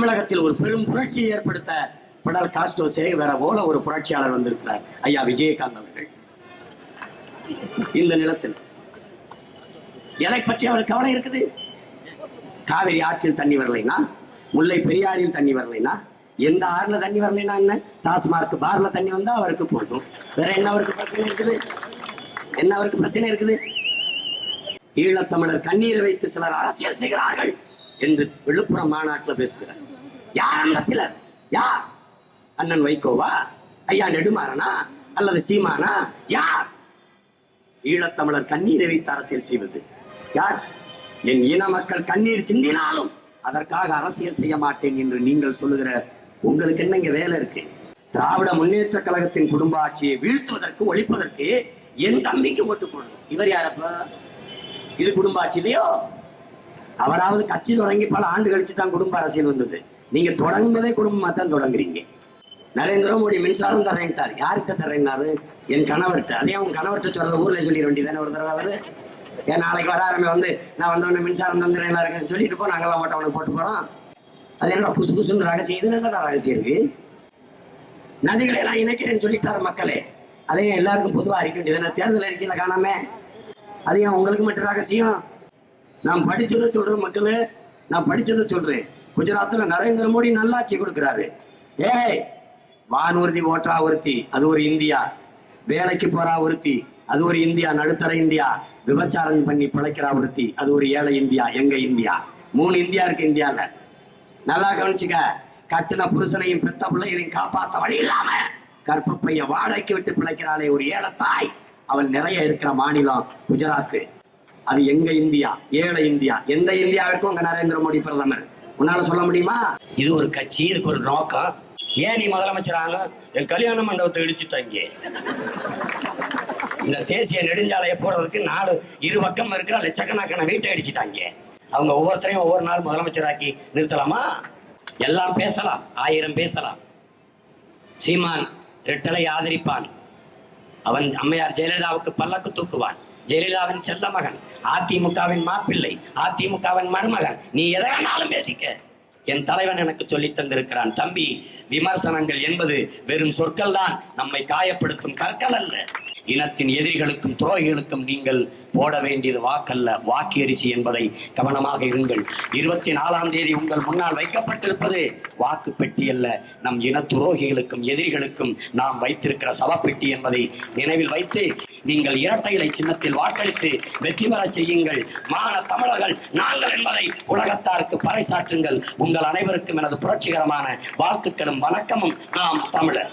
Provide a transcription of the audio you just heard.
தமிழகத்தில் ஒரு பெரும் புரட்சியை ஏற்படுத்த பிடல் காஸ்டோ சேகர போல ஒரு புரட்சியாளர் வந்திருக்கிறார். ஐயா விஜயகாந்த் அவர்கள். இந்த நிலத்தில் எதை பற்றி அவர் கவலை இருக்குது? காவிரி ஆற்றில் தண்ணி வரலைனா? முல்லை பெரியாரில் தண்ணி வரலைனா? எந்த ஆறுல தண்ணி வரலைனா என்ன? டாஸ்மார்க் பார்ல தண்ணி வந்தா அவருக்கு போதும். வேற என்ன அவருக்கு பிரச்சனை இருக்குது? என்ன அவருக்கு பிரச்சனை இருக்குது? ஈழத்தமிழர் கண்ணீரை வைத்து சிலர் அரசியல் செய்கிறார்கள் என்று விழுப்புரம் மாநாட்டில் பேசுகிறார். யார் அந்த சிலர்? யார்? அண்ணன் வைகோவா? ஐயா நெடுமாறனா? அல்லது சீமானா? யார்? ஈழத்தமிழர் கண்ணீரை வைத்து அரசியல் செய்வது. யார்? என் இன மக்கள் கண்ணீர் சிந்தினாலும் அதற்காக அரசியல் செய்ய மாட்டேன் என்று நீங்கள் சொல்லுகிற உங்களுக்கு என்ன இங்க வேலை இருக்கு? திராவிட முன்னேற்ற கழகத்தின் குடும்ப ஆட்சியை வீழ்த்துவதற்கு ஒழிப்பதற்கு என் தம்பிக்கு ஓட்டு போடணும். இவர் யாரப்ப இது குடும்ப ஆட்சி இல்லையோ? அவராவது கட்சி தொடங்கி பல ஆண்டு கழிச்சு தான் குடும்ப அரசியல் வந்தது. நீங்க தொடங்குவதே குடும்பமா தான் தொடங்குறீங்க. நரேந்திர மோடி மின்சாரம் தரேன்ட்டார் யார்கிட்ட தரேன்னாரு என் கணவர்கிட்ட. அதே அவன் கணவர்கிட்ட சொல்றத ஊர்ல சொல்லிட வேண்டியதானே ஒரு தடவை அவரு? ஏன் நாளைக்கு வர ஆரம்பி வந்து நான் வந்தவொடனே மின்சாரம் தந்துடுறேன் எல்லாருக்கும் சொல்லிட்டு போ நாங்கெல்லாம் ஓட்ட அவனுக்கு போட்டு போறோம். அது என்னடா புசு புசுன்னு ரகசியம்? இது என்னடா ரகசியம் இருக்கு? நதிகளை எல்லாம் இணைக்கிறேன்னு சொல்லிட்டார் மக்களே. அதையும் எல்லாருக்கும் பொதுவாக அறிக்க வேண்டியது தேர்தல் அறிக்கையில காணாமே. அதையும் உங்களுக்கு மட்டும் ரகசியம். நான் படித்ததை சொல்கிறேன் மக்களே. நான் படித்ததை சொல்கிறேன் குஜராத்தில் நரேந்திர மோடி நல்லாட்சி கொடுக்குறாரு. ஏய் வானூர்தி ஓட்டுறா ஒருத்தி அது ஒரு இந்தியா. வேலைக்கு போறா ஒருத்தி அது ஒரு இந்தியா. நடுத்தர இந்தியா. விபச்சாரம் பண்ணி பிழைக்கிறா ஒருத்தி அது ஒரு ஏழை இந்தியா எங்க இந்தியா? மூணு இந்தியா இருக்கு இந்தியாவில் நல்லா கவனிச்சுக்க கட்டின புருஷனையும் பெத்த பிள்ளைகளையும் காப்பாத்த வழி இல்லாம கற்பப்பைய வாடகைக்கு விட்டு பிழைக்கிறாளே ஒரு ஏழை தாய். அவள் நிறைய இருக்கிற மாநிலம் குஜராத் அது எங்க இந்தியா? ஏழை இந்தியா. எந்த இந்தியாவிற்கும் உங்க நரேந்திர மோடி பிரதமர்? உன்னால சொல்ல முடியுமா? இது ஒரு கட்சி இதுக்கு ஒரு நோக்கம். ஏன் நீ முதலமைச்சராங்க என் கல்யாண மண்டபத்தை இடிச்சுட்டாங்க இந்த தேசிய நெடுஞ்சாலையை போறதுக்கு நாடு இரு பக்கம் இருக்கிற லட்சக்கணக்கான வீட்டை அடிச்சுட்டாங்க அவங்க ஒவ்வொருத்தரையும் ஒவ்வொரு நாள் முதலமைச்சராக்கி நிறுத்தலாமா? எல்லாம் பேசலாம் ஆயிரம் பேசலாம். சீமான் ரெட்டலை ஆதரிப்பான். அவன் அம்மையார் ஜெயலலிதாவுக்கு பல்லக்கு தூக்குவான். ஜெயலலிதாவின் செல்ல மகன் அதிமுகவின் மாப்பிள்ளை அதிமுகவின் மருமகன். நீ எதை வேணாலும் பேசிக்க. என் தலைவன் எனக்கு சொல்லி தந்திருக்கிறான். தம்பி விமர்சனங்கள் என்பது வெறும் சொற்கள் தான் நம்மை காயப்படுத்தும் கற்கள் அல்ல. இனத்தின் எதிரிகளுக்கும் துரோகிகளுக்கும் நீங்கள் போட வேண்டியது வாக்கல்ல. வாக்கு அரிசி என்பதை கவனமாக இருங்கள். இருபத்தி நாலாம் தேதி உங்கள் முன்னால் வைக்கப்பட்டிருப்பது வாக்கு பெட்டி அல்ல. நம் இன துரோகிகளுக்கும் எதிரிகளுக்கும் நாம் வைத்திருக்கிற சவப்பெட்டி என்பதை நினைவில் வைத்து நீங்கள் இரட்டை இலை சின்னத்தில் வாக்களித்து வெற்றி பெற செய்யுங்கள். மான தமிழர்கள் நாங்கள் என்பதை உலகத்தாருக்கு பறைசாற்றுங்கள். உங்கள் அனைவருக்கும் எனது புரட்சிகரமான வாழ்த்துக்களும் வணக்கமும். நாம் தமிழர்.